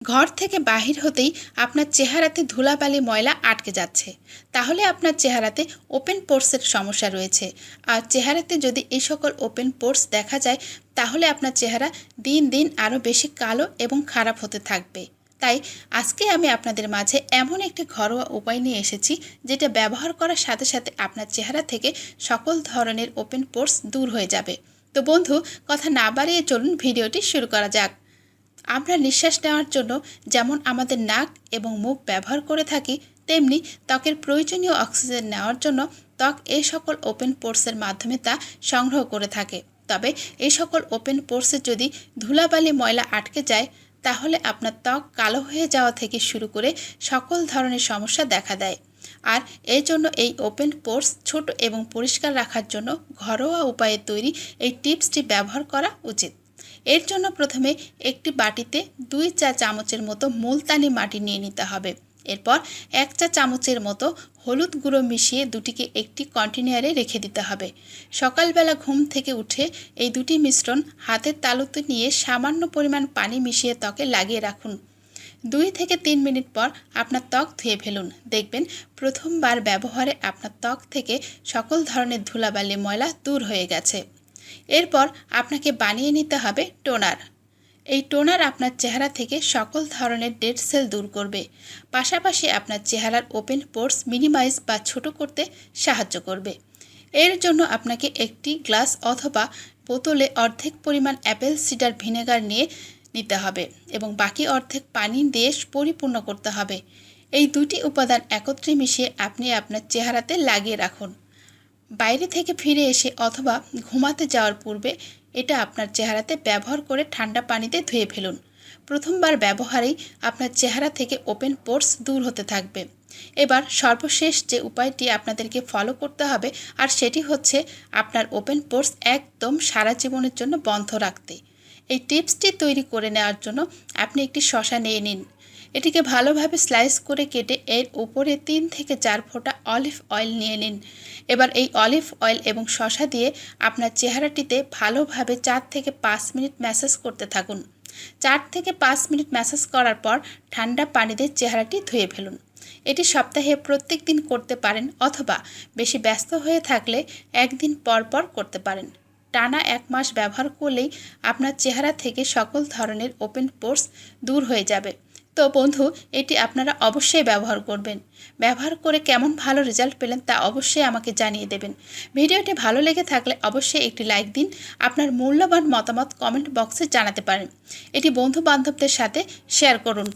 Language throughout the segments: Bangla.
ঘর থেকে বাহির হতেই আপনার চেহারাতে ধুলাবালি ময়লা আটকে যাচ্ছে। তাহলে আপনার চেহারাতে ওপেন পোর্সের সমস্যা রয়েছে। আর চেহারাতে যদি এই সকল ওপেন পোর্স দেখা যায়, তাহলে আপনার চেহারা দিন দিন আরও বেশি কালো এবং খারাপ হতে থাকবে। তাই আজকে আমি আপনাদের মাঝে এমন একটি ঘরোয়া উপায় নিয়ে এসেছি, যেটা ব্যবহার করার সাথে সাথে আপনার চেহারা থেকে সকল ধরনের ওপেন পোর্স দূর হয়ে যাবে। তো বন্ধু, কথা না বাড়িয়ে চলুন, ভিডিওটি শুরু করা যাক। আমরা নিঃশ্বাস নেওয়ার জন্য যেমন আমাদের নাক এবং মুখ ব্যবহার করে থাকি, তেমনি ত্বকের প্রয়োজনীয় অক্সিজেন নেওয়ার জন্য ত্বক এই সকল ওপেন পোর্সের মাধ্যমে তা সংগ্রহ করে থাকে। তবে এই সকল ওপেন পোর্সে যদি ধুলাবালি ময়লা আটকে যায়, তাহলে আপনার ত্বক কালো হয়ে যাওয়া থেকে শুরু করে সকল ধরনের সমস্যা দেখা দেয়। আর এই জন্য এই ওপেন পোর্স ছোট এবং পরিষ্কার রাখার জন্য ঘরোয়া উপায়ে তৈরি এই টিপসটি ব্যবহার করা উচিত। এর জন্য প্রথমে একটি বাটিতে দুই চা চামচের মতো মুলতানি মাটি নিয়ে নিতে হবে। এরপর এক চা চামচের মতো হলুদ গুঁড়ো মিশিয়ে দুটিকে একটি কন্টেনারে রেখে দিতে হবে। সকালবেলা ঘুম থেকে উঠে এই দুটি মিশ্রণ হাতের তালুতে নিয়ে সামান্য পরিমাণ পানি মিশিয়ে ত্বকে লাগিয়ে রাখুন। দুই থেকে তিন মিনিট পর আপনার ত্বক ধুয়ে ফেলুন। দেখবেন প্রথমবার ব্যবহারে আপনার ত্বক থেকে সকল ধরনের ধুলাবালি ময়লা দূর হয়ে গেছে। এরপর আপনাকে বানিয়ে নিতে হবে টোনার। এই টোনার আপনার চেহারা থেকে সকল ধরনের ডেড সেল দূর করবে। পাশাপাশি আপনার চেহারার ওপেন পোর্স মিনিমাইজ বা ছোট করতে সাহায্য করবে। এর জন্য আপনাকে একটি গ্লাস অথবা বোতলে অর্ধেক পরিমাণ অ্যাপেল সিডার ভিনেগার নিয়ে নিতে হবে এবং বাকি অর্ধেক পানি দিয়ে পরিপূর্ণ করতে হবে। এই দুটি উপাদান একত্রে মিশিয়ে আপনি আপনার চেহারাতে লাগিয়ে রাখুন। বাইরে থেকে ফিরে এসে অথবা ঘুমাতে যাওয়ার পূর্বে এটা আপনার চেহারাতে ব্যবহার করে ঠান্ডা পানিতে ধুয়ে ফেলুন। প্রথমবার ব্যবহারেই আপনার চেহারা থেকে ওপেন পোর্স দূর হতে থাকবে। এবার সর্বশেষ যে উপায়টি আপনাদেরকে ফলো করতে হবে, আর সেটি হচ্ছে আপনার ওপেন পোর্স একদম সারা জীবনের জন্য বন্ধ রাখতে। এই টিপসটি তৈরি করে নেওয়ার জন্য আপনি একটি শশা নিয়ে নিন। এটিকে ভালোভাবে স্লাইস করে কেটে এর উপরে তিন থেকে চার ফোঁটা অলিভ অয়েল নিয়ে নিন। এবার এই অলিভ অয়েল এবং শশা দিয়ে আপনার চেহারাটিতে ভালোভাবে চার থেকে পাঁচ মিনিট ম্যাসাজ করতে থাকুন। চার থেকে পাঁচ মিনিট ম্যাসাজ করার পর ঠান্ডা পানিতে চেহারাটি ধুয়ে ফেলুন। এটি সপ্তাহে প্রত্যেক দিন করতে পারেন অথবা বেশি ব্যস্ত হয়ে থাকলে একদিন পর পর করতে পারেন। টানা এক মাস ব্যবহার করলেই আপনার চেহারা থেকে সকল ধরনের ওপেন পোর্স দূর হয়ে যাবে। তো বন্ধু, এটি আপনারা অবশ্যই ব্যবহার করবেন। ব্যবহার করে কেমন ভালো রেজাল্ট পেলেন তা অবশ্যই আমাকে জানিয়ে দেবেন। ভিডিওটি ভালো লেগে থাকলে অবশ্যই একটি লাইক দিন, আপনার মূল্যবান মতামত কমেন্ট বক্সে জানাতে পারেন। এটি বন্ধু বান্ধবদের সাথে শেয়ার করুন,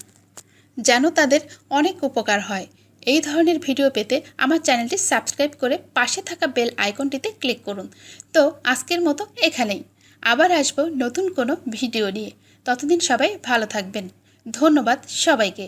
যেন তাদের অনেক উপকার হয়। এই ধরনের ভিডিও পেতে আমার চ্যানেলটি সাবস্ক্রাইব করে পাশে থাকা বেল আইকনটিতে ক্লিক করুন। তো আজকের মতো এখানেই। আবার আসব নতুন কোনো ভিডিও নিয়ে। ততদিন সবাই ভালো থাকবেন। ধন্যবাদ সবাইকে।